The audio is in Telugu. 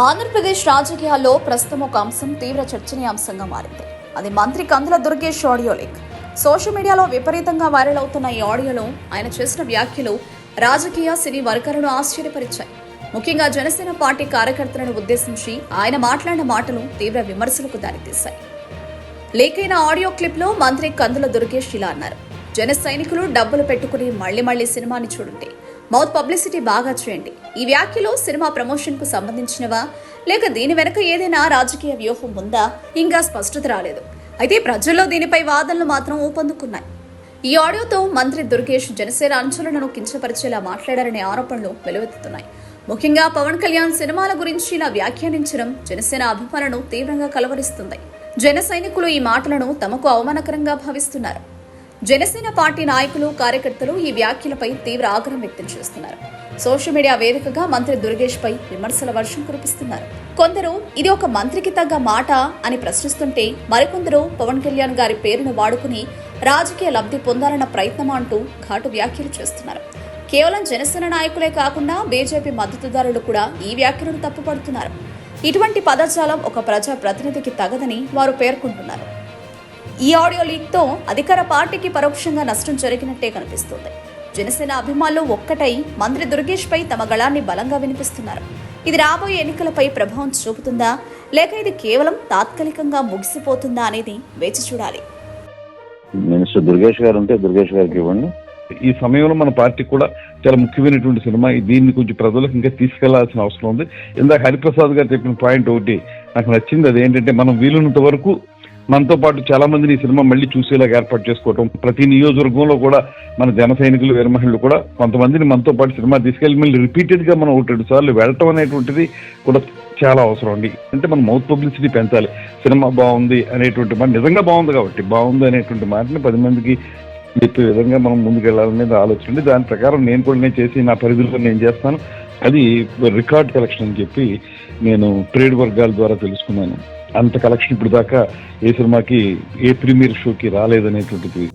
ఆంధ్రప్రదేశ్ రాజకీయాల్లో ప్రస్తుతం ఒక అంశం తీవ్ర చర్చనీయాంశంగా మారింది. అది మంత్రి Kandula Durgesh audio leak. Social మీడియాలో విపరీతంగా వైరల్ అవుతున్న ఈ ఆడియోలో ఆయన చేసిన వ్యాఖ్యలు రాజకీయ సినీ వర్గాలను ఆశ్చర్యపరిచాయి. ముఖ్యంగా జనసేన పార్టీ కార్యకర్తలను ఉద్దేశించి ఆయన మాట్లాడిన మాటలు తీవ్ర విమర్శలకు దారితీశాయి. అయిన ఆడియో క్లిప్లో మంత్రి కందుల దుర్గేష్ ఇలా అన్నారు. జన సైనికులు డబ్బులు పెట్టుకుని మళ్ళీ మళ్ళీ సినిమాని చూడండి. మౌత్ పబ్లిసిటీ బాగా చేయండి. ఈ వ్యాఖ్యలు సినిమా ప్రమోషన్కు సంబంధించినవా? లేక దీని వెనక ఏదైనా రాజకీయ వ్యూహం ఉందా? ఇంకా స్పష్టత రాలేదు. అయితే ప్రజల్లో దీనిపై వాదనలు మాత్రం ఊపందుకున్నాయి. ఈ ఆడియోతో మంత్రి దుర్గేష్ జనసేన అంచులను కించపరిచేలా మాట్లాడారనే ఆరోపణలు వెలువెత్తుతున్నాయి. ముఖ్యంగా పవన్ కళ్యాణ్ సినిమాల గురించి ఇలా వ్యాఖ్యానించడం జనసేన అభిమానులను తీవ్రంగా కలవరిస్తుంది. జన సైనికులు ఈ మాటలను తమకు అవమానకరంగా భావిస్తున్నారు. జనసేన పార్టీ నాయకులు కార్యకర్తలు ఈ వ్యాఖ్యలపై తీవ్ర ఆగ్రహం వ్యక్తం చేస్తున్నారు. సోషల్ మీడియా వేదికగా మంత్రి దుర్గేష్ పై విమర్శల వర్షం కురిపిస్తున్నారు. కొందరు ఇది ఒక మంత్రికి తగ్గ మాట అని ప్రశ్నిస్తుంటే మరికొందరు పవన్ కళ్యాణ్ గారి పేరును వాడుకుని రాజకీయ లబ్ధి పొందాలన్న ప్రయత్నం అంటూ ఘాటు వ్యాఖ్యలు చేస్తున్నారు. కేవలం జనసేన నాయకులే కాకుండా బీజేపీ మద్దతుదారులు కూడా ఈ వ్యాఖ్యలను తప్పుపడుతున్నారు. ఇటువంటి పదజాలం ఒక ప్రజా ప్రతినిధికి తగదని వారు పేర్కొంటున్నారు. ఈ ఆడియో లీక్తో అధికార పార్టీకి పరోక్షంగా నష్టం జరిగినట్టే కనిపిస్తోంది. జనసేన అభిమానులు ఒక్కటై మంత్రి దుర్గేష్ పై తమ గళాన్ని బలంగా వినిపిస్తున్నారు. ఇది రాబోయే ఎన్నికలపై ప్రభావం చూపుతుందా? లేక ఇది కేవలం తాత్కాలికంగా ముగిసిపోతుందా అనేది వేచి చూడాలి. మినిస్టర్ దుర్గేష్ గారు ఉంటే దుర్గేష్ గారికి ఇవ్వండి. ఈ సమయంలో మన పార్టీ కూడా చాలా ముఖ్యమైనటువంటి సినిమా. దీన్ని కొంచెం ప్రజలకు ఇంకా తీసుకెళ్ళాల్సిన అవసరం ఉంది. ఇందాక హరిప్రసాద్ గారు చెప్పిన పాయింట్ ఒకటి నాకు నచ్చింది అదేంటంటే మనం వీలున్నంత వరకు మనతో పాటు చాలా మందిని ఈ సినిమా మళ్ళీ చూసేలాగా ఏర్పాటు చేసుకోవటం ప్రతి నియోజకవర్గంలో కూడా మన జన సైనికులు వీరమహిళలు కూడా కొంతమందిని మనతో పాటు సినిమా తీసుకెళ్ళి మళ్ళీ రిపీటెడ్గా మనం ఒకటి రెండు సార్లు వెళ్ళటం అనేటువంటిది కూడా చాలా అవసరం అండి. అంటే మనం మౌత్ పబ్లిసిటీ పెంచాలి. సినిమా బాగుంది అనేటువంటి మాట నిజంగా బాగుంది కాబట్టి బాగుంది అనేటువంటి మాటని పది మందికి చెప్పే విధంగా మనం ముందుకెళ్ళాలనేది ఆలోచన ఉంది దాని ప్రకారం నేను కూడా నేను చేసి నా పరిధిలో నేను చేస్తాను. అది రికార్డ్ కలెక్షన్ అని చెప్పి నేను ట్రేడ్ వర్గాల ద్వారా తెలుసుకున్నాను. అంత కలెక్షన్ ఇప్పుడు దాకా ఏ సినిమాకి ఏ ప్రీమియర్ షోకి రాలేదనేటువంటిది.